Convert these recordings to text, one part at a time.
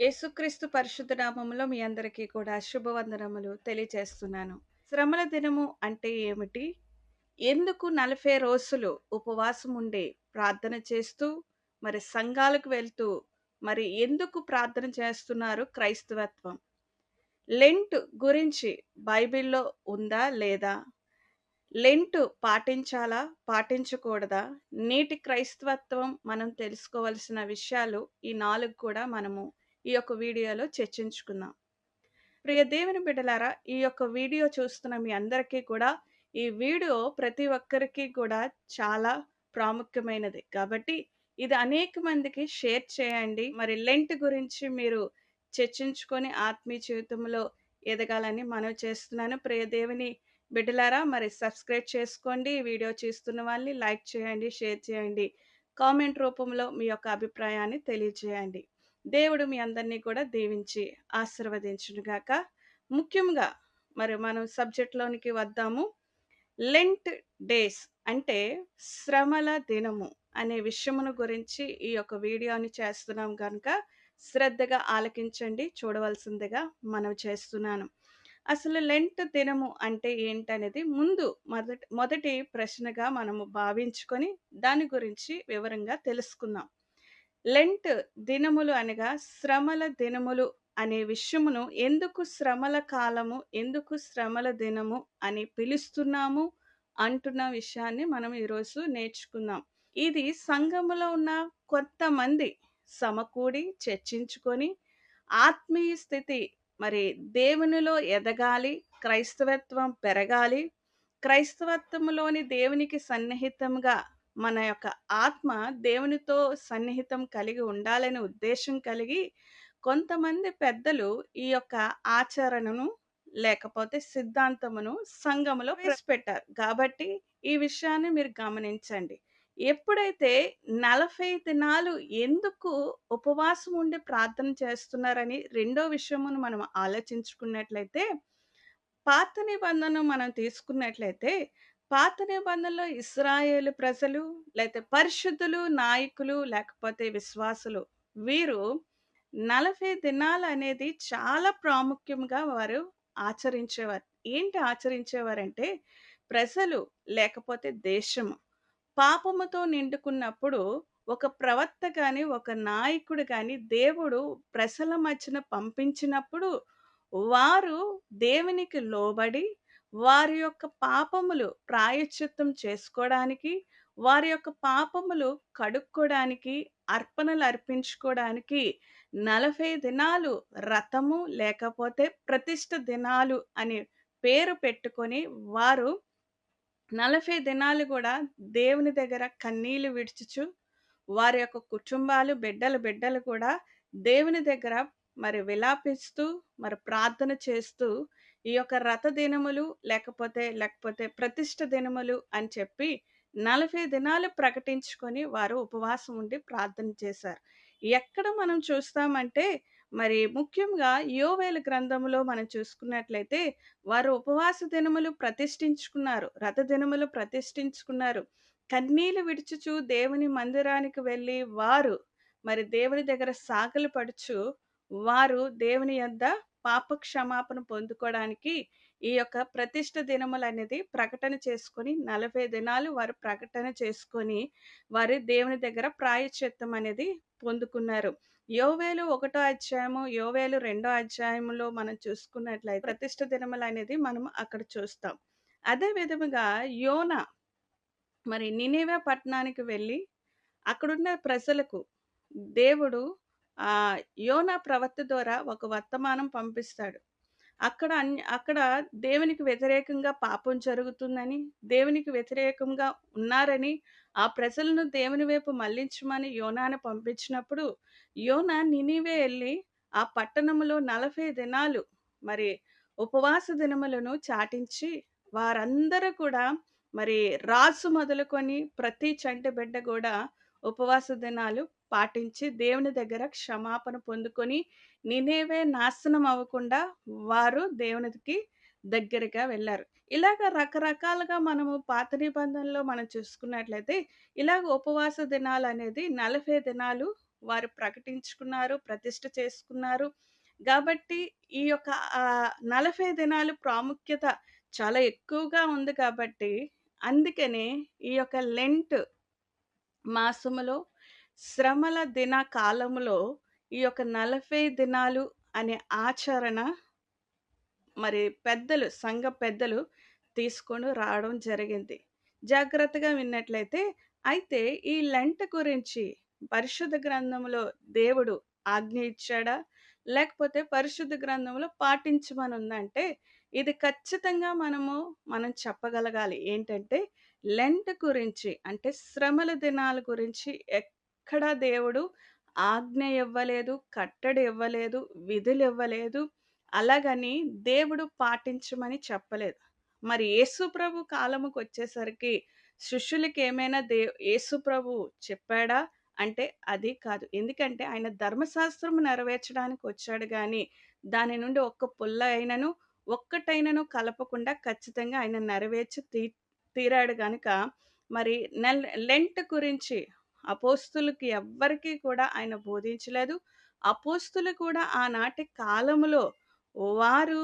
యేసుక్రీస్తు పరిశుద్ధ నామములో మీ అందరికీ కూడా శుభవందనములు తెలియజేస్తున్నాను. శ్రమల దినము అంటే ఏమిటి? ఎందుకు 40 రోజులు ఉపవాసం ఉండి ప్రార్థన చేస్తూ, మరి సంఘాలకు వెళ్తూ, మరి ఎందుకు ప్రార్థన చేస్తున్నారు క్రైస్తవత్వం? లెంట్ గురించి బైబిల్‌లో ఉందా? లేదా? లెంట్ పాటించాలా? పాటించకూడదా? నేటి క్రైస్తవత్వం మనం తెలుసుకోవలసిన విషయాలు ఈ నాలుగు కూడా మనము ఈ యొక్క వీడియోలో చర్చించుకుందాం. ప్రియ దేవుని బిడ్డలారా, ఈ యొక్క వీడియో చూస్తున్న మీ అందరికీ కూడా ఈ వీడియో ప్రతి ఒక్కరికి కూడా చాలా ప్రాముఖ్యమైనది. కాబట్టి ఇది అనేక మందికి షేర్ చేయండి. మరి లెంట్ గురించి మీరు చర్చించుకొని ఆత్మీయ జీవితంలో ఎదగాలని మనవి చేస్తున్నాను. ప్రియ దేవుని బిడ్డలారా మరి సబ్స్క్రైబ్ చేసుకోండి. ఈ వీడియో చూస్తున్న వాళ్ళని లైక్ చేయండి, షేర్ చేయండి. కామెంట్ రూపంలో మీ యొక్క అభిప్రాయాన్ని తెలియజేయండి. దేవుడు మీ అందరినీ కూడా దీవించి ఆశీర్వదించునుగాక. ముఖ్యంగా మరి మనం సబ్జెక్ట్‌లోనికి వద్దాము. లెంట్ డేస్ అంటే శ్రమల దినము అనే విషయమును గురించి ఈ యొక్క వీడియోని చేస్తున్నాం కనుక శ్రద్ధగా ఆలకించండి. చూడవలసిందిగా మనం చేస్తున్నాను. అసలు లెంట్ దినము అంటే ఏంటనేది ముందు మొదటి మొదటి ప్రశ్నగా మనము భావించుకొని దాని గురించి వివరంగా తెలుసుకుందాం. లెంట్ దినములు అనగా శ్రమల దినములు అనే విషయమును ఎందుకు శ్రమల కాలము, ఎందుకు శ్రమల దినము అని పిలుస్తున్నాము అంటున్న విషయాన్ని మనం ఈరోజు నేర్చుకుందాం. ఇది సంఘములో ఉన్న కొంతమంది సమకూడి చర్చించుకొని ఆత్మీయ స్థితి మరి దేవునిలో ఎదగాలి, క్రైస్తవత్వం పెరగాలి, క్రైస్తవత్వంలోని దేవునికి సన్నిహితంగా మన యొక్క ఆత్మ దేవునితో సన్నిహితం కలిగి ఉండాలనే ఉద్దేశం కలిగి కొంతమంది పెద్దలు ఈ యొక్క ఆచరణను లేకపోతే సిద్ధాంతమును సంఘములో ప్రవేశపెట్టారు. కాబట్టి ఈ విషయాన్ని మీరు గమనించండి. ఎప్పుడైతే 40 దినాలు ఎందుకు ఉపవాసం ఉండి ప్రార్థన చేస్తున్నారని రెండో విషయమును మనం ఆలోచించుకున్నట్లయితే పాత నిబంధనను మనం తీసుకున్నట్లయితే పాత నిబంధనలో ఇస్రాయేలు ప్రజలు లేతే పరిశుద్ధులు, నాయకులు లేకపోతే విశ్వాసులు వీరు 40 దినాలు అనేది చాలా ప్రాముఖ్యంగా వారు ఆచరించేవారు. ఏంటి ఆచరించేవారంటే ప్రజలు లేకపోతే దేశము పాపముతో నిండుకున్నప్పుడు ఒక ప్రవక్త కానీ ఒక నాయకుడు కానీ దేవుడు ప్రజల మధ్యన పంపించినప్పుడు వారు దేవునికి లోబడి వారి యొక్క పాపములు ప్రాయశ్చిత్తం చేసుకోవడానికి, వారి యొక్క పాపములు కడుక్కోవడానికి, అర్పణలు అర్పించుకోవడానికి 40 దినాలు రథము లేకపోతే ప్రతిష్ట దినాలు అనే పేరు పెట్టుకొని వారు 40 దినాలు కూడా దేవుని దగ్గర కన్నీళ్ళు విడుచుచు వారి యొక్క కుటుంబాలు బిడ్డలు బిడ్డలు కూడా దేవుని దగ్గర మరి విలాపిస్తూ మరి ప్రార్థన చేస్తూ ఈ యొక్క రథ దినములు లేకపోతే లేకపోతే ప్రతిష్ట దినములు అని చెప్పి 40 దినాలు ప్రకటించుకొని వారు ఉపవాసం ఉండి ప్రార్థన చేశారు. ఎక్కడ మనం చూస్తామంటే మరి ముఖ్యంగా యోవేలు గ్రంథములో మనం చూసుకున్నట్లయితే వారు ఉపవాస దినములు ప్రతిష్ఠించుకున్నారు. రథ దినములు ప్రతిష్ఠించుకున్నారు. కన్నీలు విడుచుచు దేవుని మందిరానికి వెళ్ళి వారు మరి దేవుని దగ్గర సాగిల పడుచు వారు దేవుని యొద్ద పాప క్షమాపణ పొందుకోవడానికి ఈ యొక్క ప్రతిష్ట దినములు అనేది ప్రకటన చేసుకొని 40 దినాలు వారు ప్రకటన చేసుకొని వారు దేవుని దగ్గర ప్రాయశ్చిత్తం అనేది పొందుకున్నారు. యోవేలు ఒకటో అధ్యాయము, యోవేలు రెండో అధ్యాయములో మనం చూసుకున్నట్లయితే ప్రతిష్ట దినములు అనేది మనం అక్కడ చూస్తాం. అదే విధముగా యోన మరి నినేవే పట్టణానికి వెళ్ళి అక్కడున్న ప్రజలకు దేవుడు యోనా ప్రవక్త ద్వారా ఒక వర్తమానం పంపిస్తాడు. అక్కడ అన్ అక్కడ దేవునికి వ్యతిరేకంగా పాపం జరుగుతుందని, దేవునికి వ్యతిరేకంగా ఉన్నారని, ఆ ప్రజలను దేవుని వైపు మళ్ళించమని యోనాను పంపించినప్పుడు యోనా నినివే వెళ్ళి ఆ పట్టణంలో 40 దినాలు మరి ఉపవాస దినములను చాటించి వారందరూ కూడా మరి రాసు మొదలుకొని ప్రతి చంటి బిడ్డ కూడా ఉపవాస దినాలు పాటించి దేవుని దగ్గర క్షమాపణ పొందుకొని నినేవే నాశనం అవ్వకుండా వారు దేవునికి దగ్గరగా వెళ్ళారు ఇలాగ రకరకాలుగా మనము పాత నిబంధనలో మనం చూసుకున్నట్లయితే ఇలాగ ఉపవాస దినాలు అనేది నలభై దినాలు వారు ప్రకటించుకున్నారు, ప్రతిష్ట చేసుకున్నారు. కాబట్టి ఈ యొక్క నలభై దినాలు ప్రాముఖ్యత చాలా ఎక్కువగా ఉంది కాబట్టి, అందుకనే ఈ యొక్క లెంట్ మాసములో శ్రమల దిన కాలంలో ఈ యొక్క 40 దినాలు అనే ఆచరణ మరి పెద్దలు, సంఘ పెద్దలు తీసుకొని రావడం జరిగింది. జాగ్రత్తగా విన్నట్లయితే, అయితే ఈ లెంట్ గురించి పరిశుద్ధ గ్రంథంలో దేవుడు ఆజ్ఞ ఇచ్చాడా? లేకపోతే పరిశుద్ధ గ్రంథంలో పాటించమని ఉందంటే ఇది ఖచ్చితంగా మనము మనం చెప్పగలగాలి. ఏంటంటే, లెంట్ గురించి అంటే శ్రమల దినాల గురించి ఎక్కడా దేవుడు ఆజ్ఞ ఇవ్వలేదు, కట్టడి ఇవ్వలేదు, విధులివ్వలేదు. అలాగని దేవుడు పాటించమని చెప్పలేదు. మరి యేసుప్రభు కాలముకు వచ్చేసరికి శిష్యులకి ఏమైనా దే యేసుప్రభు చెప్పాడా? అంటే అది కాదు. ఎందుకంటే ఆయన ధర్మశాస్త్రం నెరవేర్చడానికి వచ్చాడు కానీ దాని నుండి ఒక్క పుల్ల అయినను, ఒక్కటైనను కలపకుండా ఖచ్చితంగా ఆయన నెరవేర్చి తీ తీరాడు కనుక మరి నెల్ లెంట్ గురించి అపోస్తులకి ఎవ్వరికీ కూడా ఆయన బోధించలేదు. అపోస్తులు కూడా ఆనాటి కాలములో వారు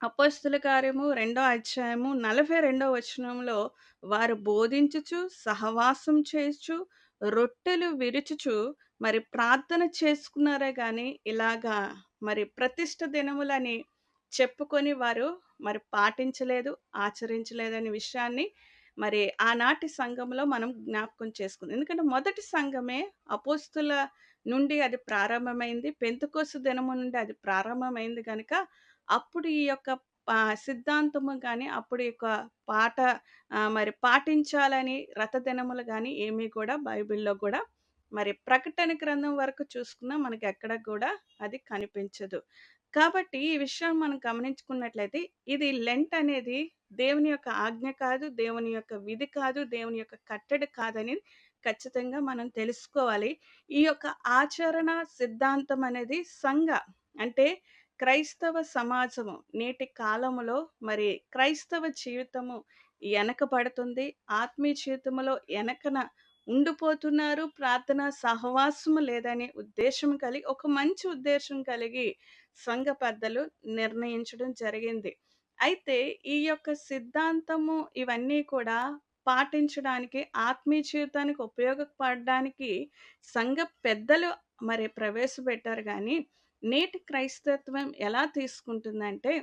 అపోస్తుల కార్యము రెండో అధ్యాయము 42 వచనంలో వారు బోధించుచు, సహవాసం చేయుచు, రొట్టెలు విరుచుచు, మరి ప్రార్థన చేసుకున్నారే కానీ ఇలాగా మరి ప్రతిష్ట దినములని చెప్పుకొని వారు మరి పాటించలేదు, ఆచరించలేదనే విషయాన్ని మరి ఆనాటి సంఘంలో మనం జ్ఞాపకం చేసుకుంది ఎందుకంటే మొదటి సంఘమే అపోస్తుల నుండి అది ప్రారంభమైంది. పెంతకోసు దినము నుండి అది ప్రారంభమైంది కనుక అప్పుడు ఈ యొక్క సిద్ధాంతము కానీ అప్పుడు యొక్క పాట మరి పాటించాలని రథ దినములు ఏమీ కూడా బైబిల్‌లో కూడా మరి ప్రకటన గ్రంథం వరకు చూసుకున్నా ఎక్కడ కూడా అది కనిపించదు. కాబట్టి ఈ విషయం మనం గమనించుకున్నట్లయితే, ఇది లెంట్ అనేది దేవుని యొక్క ఆజ్ఞ కాదు, దేవుని యొక్క విధి కాదు, దేవుని యొక్క కట్టడి కాదని ఖచ్చితంగా మనం తెలుసుకోవాలి. ఈ యొక్క ఆచరణ సిద్ధాంతం అనేది సంఘ అంటే క్రైస్తవ సమాజము నేటి కాలములో మరి క్రైస్తవ జీవితము వెనకబడుతుంది ఆత్మీయ జీవితంలో ఎనకన ఉండిపోతున్నారు. ప్రార్థన సహవాసము లేదనే ఉద్దేశం కలిగి ఒక మంచి ఉద్దేశం కలిగి సంఘ పెద్దలు నిర్ణయించడం జరిగింది. అయితే ఈ యొక్క సిద్ధాంతము ఇవన్నీ కూడా పాటించడానికి, ఆత్మీయ జీవితానికి ఉపయోగపడడానికి సంఘ పెద్దలు మరి ప్రవేశపెట్టారు కానీ నేటి క్రైస్తత్వం ఎలా తీసుకుంటుందంటే,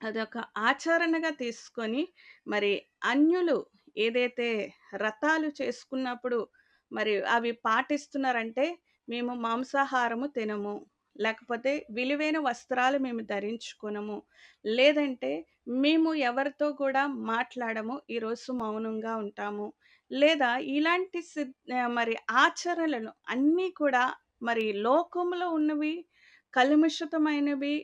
అదొక ఆచరణగా తీసుకొని మరి అన్యులు ఏదైతే రథాలు చేసుకున్నప్పుడు మరి అవి పాటిస్తున్నారంటే, మేము మాంసాహారము తినము. లేకపోతే విలువైన వస్త్రాలు మేము ధరించుకునము లేదంటే మేము ఎవరితో కూడా మాట్లాడము. ఈరోజు మౌనంగా ఉంటాము. లేదా ఇలాంటి మరి ఆచరణలను అన్నీ కూడా మరి లోకంలో ఉన్నవి, కలుషితమైనవి,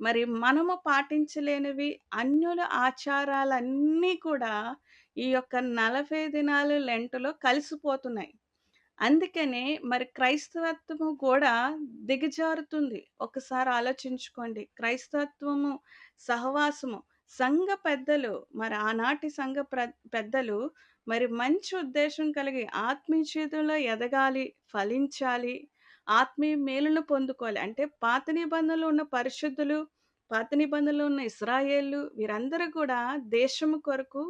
మరి మనము పాటించలేనివి, అన్యుల ఆచారాలన్నీ కూడా ఈ యొక్క 40 దినాలు లెంటులో కలిసిపోతున్నాయి. అందుకనే మరి క్రైస్తవత్వము కూడా దిగజారుతుంది. ఒకసారి ఆలోచించుకోండి. క్రైస్తవత్వము, సహవాసము, సంఘ పెద్దలు మరి ఆనాటి సంఘ ప్ర పెద్దలు మరి మంచి ఉద్దేశం కలిగి ఆత్మీయ జీవితంలో ఎదగాలి, ఫలించాలి, ఆత్మీయ మేలును పొందుకోవాలి. అంటే పాత నిబంధనలు ఉన్న పరిశుద్ధులు, పాత నిబంధనలు ఉన్న ఇస్రాయేళ్ళు వీరందరూ కూడా దేశము కొరకు,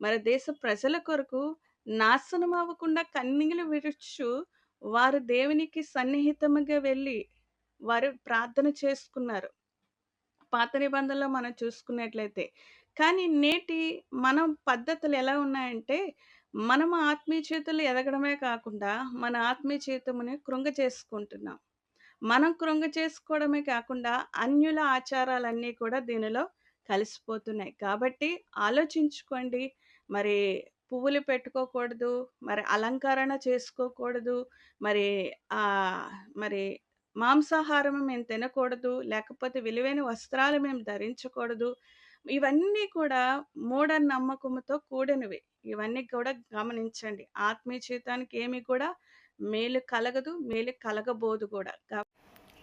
మరి దేశ ప్రజల కొరకు నాశనం అవ్వకుండా కన్నీళ్ళు విడుచు వారు దేవునికి సన్నిహితముగా వెళ్ళి వారు ప్రార్థన చేసుకున్నారు. పాత నిబంధనలో మనం చూసుకున్నట్లయితే. కానీ నేటి మనం పద్ధతులు ఎలా ఉన్నాయంటే, మనము ఆత్మీయ చేతులు ఎదగడమే కాకుండా, మన ఆత్మీయ చేతుమునే కృంగ చేసుకుంటున్నాం మనం కృంగ చేసుకోవడమే కాకుండా, అన్యుల ఆచారాలన్నీ కూడా దీనిలో కలిసిపోతున్నాయి. కాబట్టి ఆలోచించుకోండి. మరి పువ్వులు పెట్టుకోకూడదు, మరి అలంకరణ చేసుకోకూడదు, మరి మరి మాంసాహారము మేము తినకూడదు, లేకపోతే విలువైన వస్త్రాలు మేము ధరించకూడదు. ఇవన్నీ కూడా మూఢనమ్మకముతో కూడినవి. ఇవన్నీ కూడా గమనించండి. ఆత్మీయ జీవితానికి ఏమి కూడా మేలు కలగదు, మేలు కలగబోదు కూడా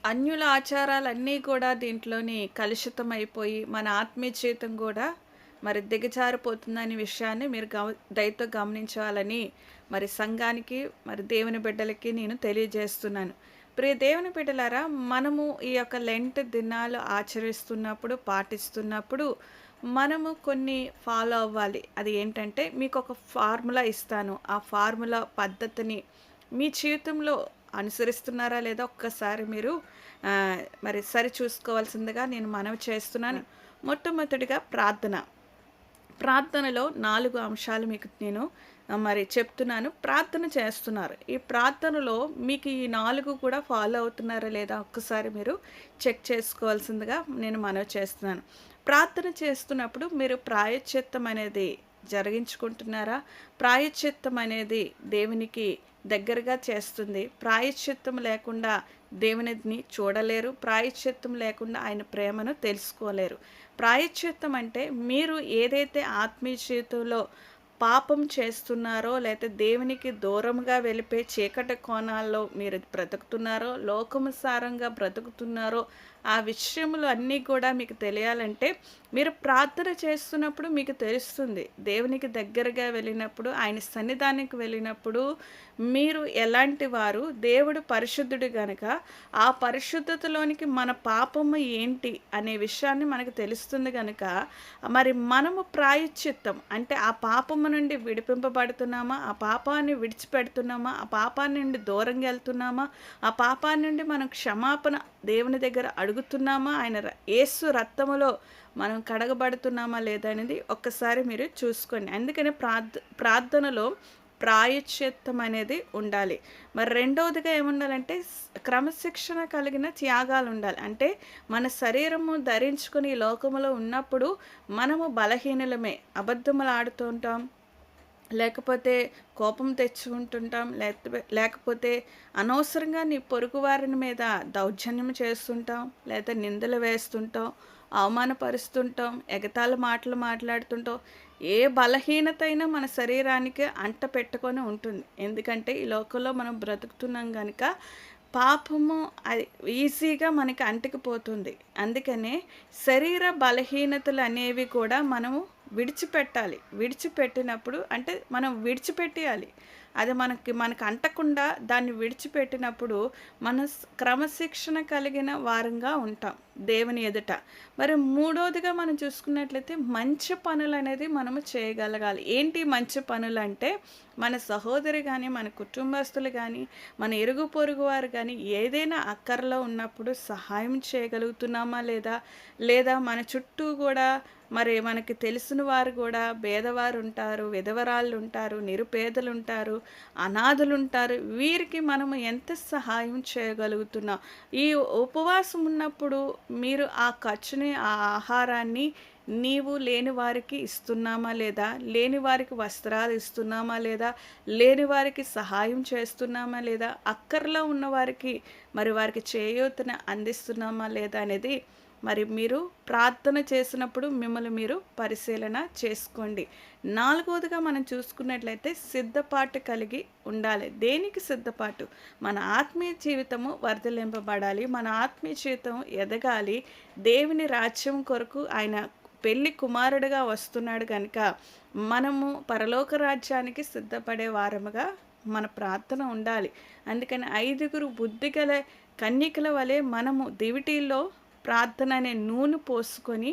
అన్యుల ఆచారాలన్నీ కూడా దీంట్లోని కలుషితమైపోయి, మన ఆత్మీయ జీవితం కూడా మరి దిగజారిపోతుందనే విషయాన్ని మీరు గమ దయతో గమనించాలని మరి సంఘానికి మరి దేవుని బిడ్డలకి నేను తెలియజేస్తున్నాను. ప్రియ దేవుని బిడ్డలారా మనము ఈ యొక్క లెంట్ దినాలు ఆచరిస్తున్నప్పుడు పాటిస్తున్నప్పుడు మనము కొన్ని ఫాలో అవ్వాలి. అది ఏంటంటే మీకు ఒక ఫార్ములా ఇస్తాను. ఆ ఫార్ములా పద్ధతిని మీ జీవితంలో అనుసరిస్తున్నారా లేదా ఒక్కసారి మీరు మరి సరి చూసుకోవాల్సిందిగా నేను మనవి చేస్తున్నాను. మొట్టమొదటిగా ప్రార్థన. ప్రార్థనలో నాలుగు అంశాలు మీకు నేను మరి చెప్తున్నాను. ప్రార్థన చేస్తున్నారు. ఈ ప్రార్థనలో మీకు ఈ నాలుగు కూడా ఫాలో అవుతున్నారా లేదా ఒక్కసారి మీరు చెక్ చేసుకోవాల్సిందిగా నేను మనవి చేస్తున్నాను. ప్రార్థన చేస్తున్నప్పుడు మీరు ప్రాయశ్చిత్తం అనేది జరిగించుకుంటున్నారా? ప్రాయశ్చిత్తం అనేది దేవునికి దగ్గరగా చేస్తుంది. ప్రాయశ్చిత్తం లేకుండా దేవునిని చూడలేరు ప్రాయశ్చిత్తం లేకుండా ఆయన ప్రేమను తెలుసుకోలేరు. ప్రాయశ్చిత్తం అంటే మీరు ఏదైతే ఆత్మీయ జీవితంలో పాపం చేస్తున్నారో లేకపోతే దేవునికి దూరంగా వెళ్ళిపోయి చీకటి కోణాల్లో మీరు బ్రతుకుతున్నారో లోకముసారంగా బ్రతుకుతున్నారో ఆ విషయములు అన్నీ కూడా మీకు తెలియాలంటే మీరు ప్రార్థన చేస్తున్నప్పుడు మీకు తెలుస్తుంది. దేవునికి దగ్గరగా వెళ్ళినప్పుడు ఆయన సన్నిధానికి వెళ్ళినప్పుడు మీరు ఎలాంటి వారు? దేవుడు పరిశుద్ధుడు గనుక ఆ పరిశుద్ధతలోనికి మన పాపము ఏంటి అనే విషయాన్ని మనకు తెలుస్తుంది కనుక మరి మనము ప్రాయశ్చిత్తం అంటే ఆ పాపము నుండి విడిపింపబడుతున్నామా? ఆ పాపాన్ని విడిచిపెడుతున్నామా? ఆ పాపాన్ని నుండి దూరంగా వెళ్తున్నామా? ఆ పాపాన్ని నుండి మనం క్షమాపణ దేవుని దగ్గర అడుగుతున్నామా? ఆయన ఏసు యేసు రక్తములో మనం కడగబడుతున్నామా లేదా అనేది ఒక్కసారి మీరు చూసుకోండి. అందుకని ప్రార్థ ప్రార్థనలో ప్రాయశ్చిత్తం అనేది ఉండాలి. మరి రెండవదిగా ఏముండాలంటే క్రమశిక్షణ కలిగిన త్యాగాలు ఉండాలి. అంటే మన శరీరము ధరించుకుని లోకములో ఉన్నప్పుడు మనము బలహీనులమే అబద్ధములు ఆడుతూ ఉంటాం లేకపోతే కోపం తెచ్చుకుంటుంటాం లేకపోతే లేకపోతే అనవసరంగా నీ పొరుగు వారిని మీద దౌర్జన్యం చేస్తుంటాం లేదా నిందలు వేస్తుంటాం అవమానపరుస్తుంటాం ఎగతాళ మాటలు మాట్లాడుతుంటాం ఏ బలహీనత అయినా మన శరీరానికి అంట పెట్టుకొని ఉంటుంది. ఎందుకంటే ఈ లోకంలో మనం బ్రతుకుతున్నాం కనుక పాపము అది ఈజీగా మనకి అంటుకుపోతుంది. అందుకనే శరీర బలహీనతలు అనేవి కూడా మనము విడిచిపెట్టాలి. విడిచిపెట్టినప్పుడు అంటే మనం విడిచిపెట్టేయాలి. అది మనకి మనకు అంటకుండా దాన్ని విడిచిపెట్టినప్పుడు మన క్రమశిక్షణ కలిగిన వారంగా ఉంటాం. దేవుని ఎదుట. మరి మూడోదిగా మనం చూసుకున్నట్లయితే మంచి పనులు అనేది మనము చేయగలగాలి. ఏంటి మంచి పనులు అంటే మన సహోదరి కానీ మన కుటుంబస్తులు కానీ మన ఇరుగు పొరుగు వారు కానీ ఏదైనా అక్కర్లో ఉన్నప్పుడు సహాయం చేయగలుగుతున్నామా లేదా? లేదా మన చుట్టూ కూడా మరి మనకి తెలిసిన వారు కూడా పేదవారు ఉంటారు విధవరాళ్ళు ఉంటారు నిరుపేదలు ఉంటారు అనాథులు ఉంటారు. వీరికి మనము ఎంత సహాయం చేయగలుగుతున్నాం? ఈ ఉపవాసం ఉన్నప్పుడు మీరు ఆ ఖర్చుని ఆ ఆహారాన్ని నీవు లేని వారికి ఇస్తున్నామా లేదా? లేని వారికి వస్త్రాలు ఇస్తున్నామా లేదా? లేని వారికి సహాయం చేస్తున్నామా లేదా? అక్కర్లో ఉన్న వారికి మరి వారికి చేయూతను అందిస్తున్నామా లేదా అనేది మరి మీరు ప్రార్థన చేసినప్పుడు మిమ్మల్ని మీరు పరిశీలన చేసుకోండి. నాలుగవదిగా మనం చూసుకున్నట్లయితే సిద్ధపాటు కలిగి ఉండాలి. దేనికి సిద్ధపాటు? మన ఆత్మీయ జీవితము వర్ధలింపబడాలి మన ఆత్మీయ జీవితం ఎదగాలి. దేవుని రాజ్యం కొరకు ఆయన పెళ్ళి కుమారుడిగా వస్తున్నాడు కనుక మనము పరలోక రాజ్యానికి సిద్ధపడే వారముగా మన ప్రార్థన ఉండాలి. అందుకని ఐదుగురు బుద్ధిగల కన్యకల వలె మనము దివిటీల్లో ప్రార్థన అనే నూనె పోసుకొని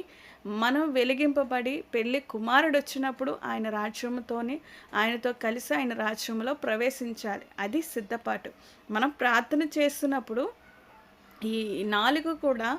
మనం వెలిగింపబడి పెళ్ళి కుమారుడు వచ్చినప్పుడు ఆయన రాజ్యముతోని ఆయనతో కలిసి ఆయన రాజ్యంలో ప్రవేశించాలి. అది సిద్ధపాటు. మనం ప్రార్థన చేస్తున్నప్పుడు ఈ నాలుగు కూడా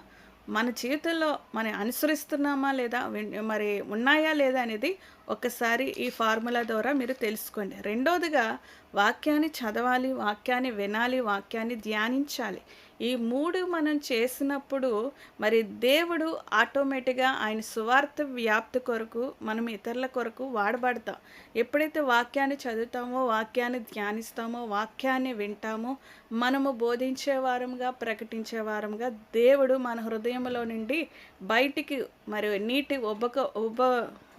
మన జీవితంలో మనం అనుసరిస్తున్నామా లేదా మరి ఉన్నాయా లేదా అనేది ఒకసారి ఈ ఫార్ములా ద్వారా మీరు తెలుసుకోండి. రెండోదిగా వాక్యాన్ని చదవాలి వాక్యాన్ని వినాలి వాక్యాన్ని ధ్యానించాలి. ఈ మూడు మనం చేసినప్పుడు మరి దేవుడు ఆటోమేటిక్గా ఆయన సువార్త వ్యాప్తి కొరకు మనం ఇతరుల కొరకు వాడబడతాం. ఎప్పుడైతే వాక్యాన్ని చదువుతామో వాక్యాన్ని ధ్యానిస్తామో వాక్యాన్ని వింటామో మనము బోధించే వారంగా ప్రకటించే వారంగా దేవుడు మన హృదయంలో నుండి బయటికి మరి నీటి ఉబ్బక ఉబ్బ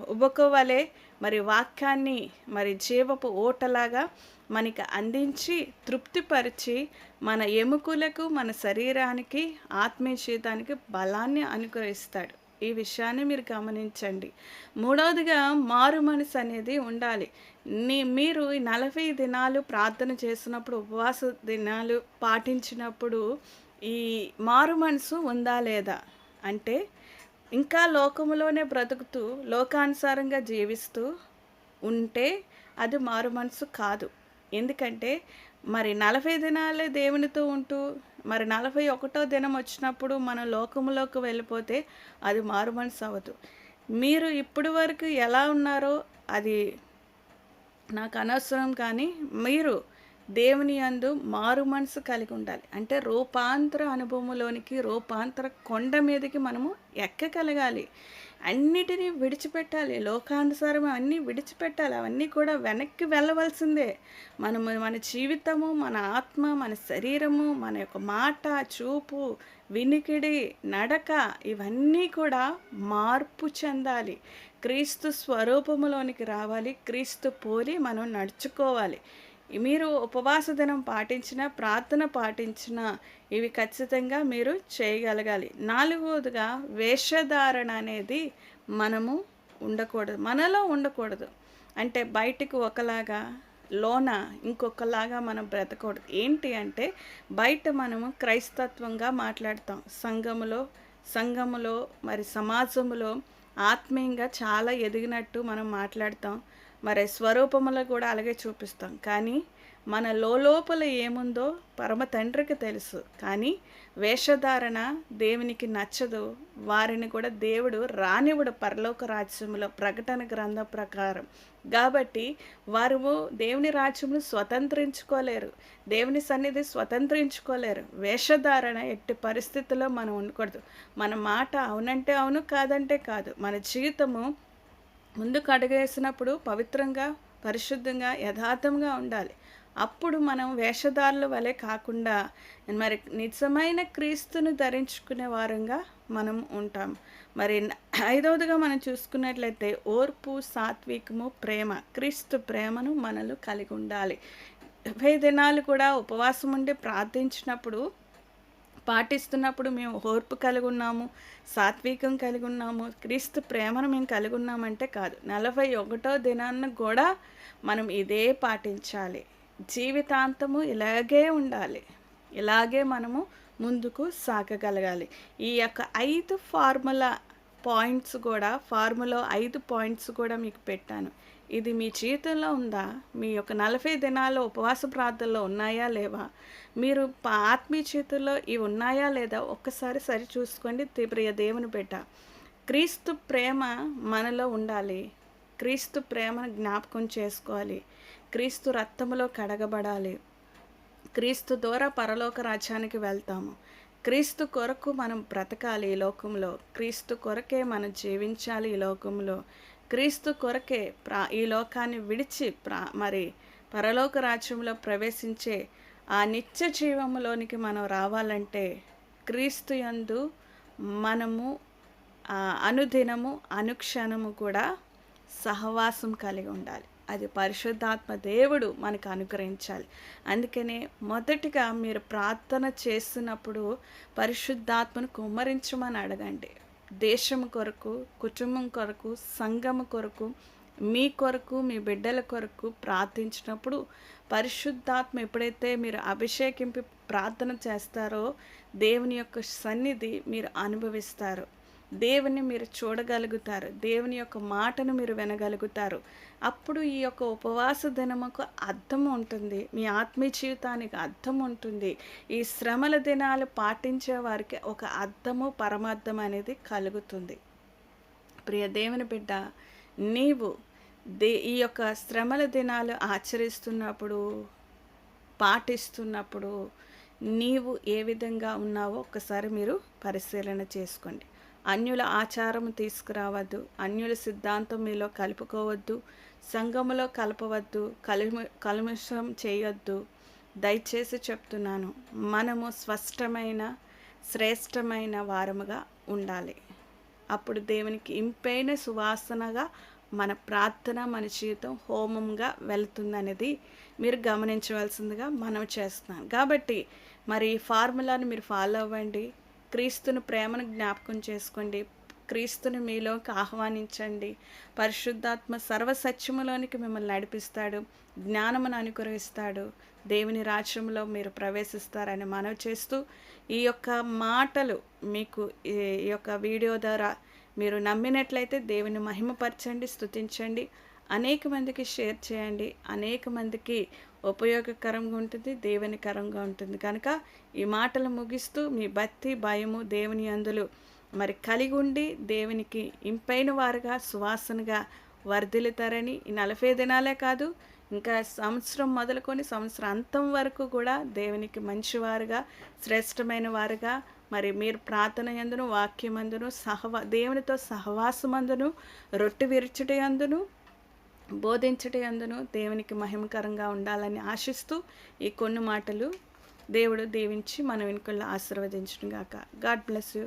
ఉబ్బకవలే మరి వాక్యాన్ని మరి జీవపు ఓటలాగా మనకి అందించి తృప్తిపరిచి మన ఎముకలకు మన శరీరానికి ఆత్మీయ జీవితానికి బలాన్ని అనుగ్రహిస్తాడు. ఈ విషయాన్ని మీరు గమనించండి. మూడవదిగా మారు మనసు అనేది ఉండాలి. నీ మీరు నలభై దినాలు ప్రార్థన చేసినప్పుడు ఉపవాస దినాలు పాటించినప్పుడు ఈ మారు మనసు ఉందా లేదా? అంటే ఇంకా లోకములోనే బ్రతుకుతూ లోకానుసారంగా జీవిస్తూ ఉంటే అది మారు మనసు కాదు. ఎందుకంటే మరి నలభై దినాలే దేవునితో ఉంటూ మరి నలభై ఒకటో దినం వచ్చినప్పుడు మనం లోకములోకి వెళ్ళిపోతే అది మారు మనసు అవ్వదు. మీరు ఇప్పటి వరకు ఎలా ఉన్నారో అది నాకు అనవసరం కానీ మీరు దేవుని యందు మారు మనసు కలిగి ఉండాలి. అంటే రూపాంతర అనుభవంలోనికి రూపాంతర కొండ మీదకి మనము ఎక్కగలగాలి. అన్నిటినీ విడిచిపెట్టాలి. లోకానుసారం అన్నీ విడిచిపెట్టాలి. అవన్నీ కూడా వెనక్కి వెళ్ళవలసిందే. మనము మన జీవితము మన ఆత్మ మన శరీరము మన యొక్క మాట చూపు వినికిడి నడక ఇవన్నీ కూడా మార్పు చెందాలి. క్రీస్తు స్వరూపములోనికి రావాలి. క్రీస్తు పోలి మనం నడుచుకోవాలి. మీరు ఉపవాస దినం పాటించిన ప్రార్థన పాటించిన ఇవి ఖచ్చితంగా మీరు చేయగలగాలి. నాలుగవదిగా వేషధారణ అనేది మనము ఉండకూడదు. మనలో ఉండకూడదు. అంటే బయటికి ఒకలాగా లోన ఇంకొకలాగా మనం బ్రతకూడదు. ఏంటి అంటే బయట మనము క్రైస్తత్వంగా మాట్లాడతాం. సంఘములో సంఘములో మరి సమాజంలో ఆత్మీయంగా చాలా ఎదిగినట్టు మనం మాట్లాడతాం. మరి స్వరూపములో కూడా అలాగే చూపిస్తాం. కానీ మన లోపల ఏముందో పరమ తండ్రికి తెలుసు. కానీ వేషధారణ దేవునికి నచ్చదు. వారిని కూడా దేవుడు రానివుడు పరలోక రాజ్యంలో ప్రకటన గ్రంథం ప్రకారం. కాబట్టి వారు దేవుని రాజ్యమును స్వతంత్రించుకోలేరు. దేవుని సన్నిధి స్వతంత్రించుకోలేరు. వేషధారణ ఎట్టి పరిస్థితుల్లో మనం ఉండకూడదు. మన మాట అవునంటే అవును కాదంటే కాదు. మన జీవితము ముందుకు అడుగేసినప్పుడు పవిత్రంగా పరిశుద్ధంగా యథార్థంగా ఉండాలి. అప్పుడు మనం వేషధారుల వలె కాకుండా మరి నిజమైన క్రీస్తును ధరించుకునే వారంగా మనం ఉంటాం. మరి ఐదవదిగా మనం చూసుకున్నట్లయితే ఓర్పు సాత్వికము ప్రేమ క్రీస్తు ప్రేమను మనలో కలిగి ఉండాలి. ఇరవై దినాలు కూడా ఉపవాసం ఉండి ప్రార్థించినప్పుడు పాటిస్తున్నప్పుడు మేము ఓర్పు కలిగి ఉన్నాము సాత్వికం కలిగి ఉన్నాము క్రీస్తు ప్రేమను మేము కలిగి ఉన్నామంటే కాదు. నలభై ఒకటో దినాన్ని కూడా మనం ఇదే పాటించాలి. జీవితాంతము ఇలాగే ఉండాలి. ఇలాగే మనము ముందుకు సాగగలగాలి. ఈ యొక్క ఐదు ఫార్ములా పాయింట్స్ కూడా ఫార్ములా ఐదు పాయింట్స్ కూడా మీకు పెట్టాను. ఇది మీ జీవితంలో ఉందా? మీ యొక్క నలభై దినాలు ఉపవాస ప్రార్థనలో ఉన్నాయా లేవా? మీరు ఆత్మీయ చేతుల్లో ఇవి ఉన్నాయా లేదా? ఒక్కసారి సరి చూసుకోండి ప్రియ దేవుని బిడ్డ. క్రీస్తు ప్రేమ మనలో ఉండాలి. క్రీస్తు ప్రేమను జ్ఞాపకం చేసుకోవాలి. క్రీస్తు రక్తములో కడగబడాలి. క్రీస్తు ద్వారా పరలోక రాజ్యానికి వెళ్తాము. క్రీస్తు కొరకు మనం బ్రతకాలి ఈ లోకంలో. క్రీస్తు కొరకే మనం జీవించాలి ఈ లోకంలో. క్రీస్తు కొరకే ప్రా ఈ లోకాన్ని విడిచి ప్రా మరి పరలోక రాజ్యంలో ప్రవేశించే ఆ నిత్య జీవములోనికి మనం రావాలంటే క్రీస్తు యందు మనము అనుదినము అనుక్షణము కూడా సహవాసం కలిగి ఉండాలి. అది పరిశుద్ధాత్మ దేవుడు మనకు అనుగ్రహించాలి. అందుకనే మొదటిగా మీరు ప్రార్థన చేస్తున్నప్పుడు పరిశుద్ధాత్మను కుమ్మరించమని అడగండి. దేశం కొరకు కుటుంబం కొరకు సంఘం కొరకు మీ కొరకు మీ బిడ్డల కొరకు ప్రార్థించినప్పుడు పరిశుద్ధాత్మ ఎప్పుడైతే మీరు అభిషేకింపి ప్రార్థన చేస్తారో దేవుని యొక్క సన్నిధి మీరు అనుభవిస్తారు. దేవుని మీరు చూడగలుగుతారు. దేవుని యొక్క మాటను మీరు వినగలుగుతారు. అప్పుడు ఈ యొక్క ఉపవాస దినముకు అర్థం ఉంటుంది. మీ ఆత్మీయ జీవితానికి అర్థం ఉంటుంది. ఈ శ్రమల దినాలు పాటించే వారికి ఒక అర్థము పరమార్థం అనేది కలుగుతుంది. ప్రియ దేవుని బిడ్డ నీవు దే ఈ యొక్క శ్రమల దినాలు ఆచరిస్తున్నప్పుడు పాటిస్తున్నప్పుడు నీవు ఏ విధంగా ఉన్నావో ఒక్కసారి మీరు పరిశీలన చేసుకోండి. అన్యుల ఆచారం తీసుకురావద్దు అన్యుల సిద్ధాంతం మీలో కలుపుకోవద్దు సంఘములో కలపవద్దు కలిమి కలుమిషం చేయొద్దు. దయచేసి చెప్తున్నాను మనము స్పష్టమైన శ్రేష్టమైన వారముగా ఉండాలి. అప్పుడు దేవునికి ఇంపైన సువాసనగా మన ప్రార్థన మన జీవితం హోమంగా వెళుతుందనేది మీరు గమనించవలసిందిగా మనం చేస్తున్నాం కాబట్టి మరి ఈ ఫార్ములాను మీరు ఫాలో అవ్వండి. క్రీస్తును ప్రేమను జ్ఞాపకం చేసుకోండి. క్రీస్తుని మీలోకి ఆహ్వానించండి. పరిశుద్ధాత్మ సర్వసత్యములోనికి మిమ్మల్ని నడిపిస్తాడు. జ్ఞానమును అనుగ్రహిస్తాడు. దేవుని రాజ్యంలో మీరు ప్రవేశిస్తారని మనవి చేస్తూ ఈ యొక్క మాటలు మీకు ఈ ఈ యొక్క వీడియో ద్వారా మీరు నమ్మినట్లయితే దేవుని మహిమపరచండి స్తుతించండి. అనేక మందికి షేర్ చేయండి. అనేక మందికి ఉపయోగకరంగా ఉంటుంది దేవునికరంగా ఉంటుంది. కనుక ఈ మాటలు ముగిస్తూ మీ భక్తి భయము దేవుని అందులు మరి కలిగి ఉండి దేవునికి ఇంపైన వారుగా సువాసనగా వర్ధిల్లుతారని ఈ నలభై దినాలే కాదు ఇంకా సంవత్సరం మొదలుకొని సంవత్సరం అంతం వరకు కూడా దేవునికి మంచివారుగా శ్రేష్టమైన వారుగా మరి మీరు ప్రార్థన ఎందును వాక్యమందును సహవా దేవునితో సహవాసమందును రొట్టె విరుచుట అందును బోధించట అందును దేవునికి మహిమకరంగా ఉండాలని ఆశిస్తూ ఈ కొన్ని మాటలు దేవుడు దీవించి మన వెనుకల్లో ఆశీర్వదించడం గాక గాడ్ బ్లెస్ యూ.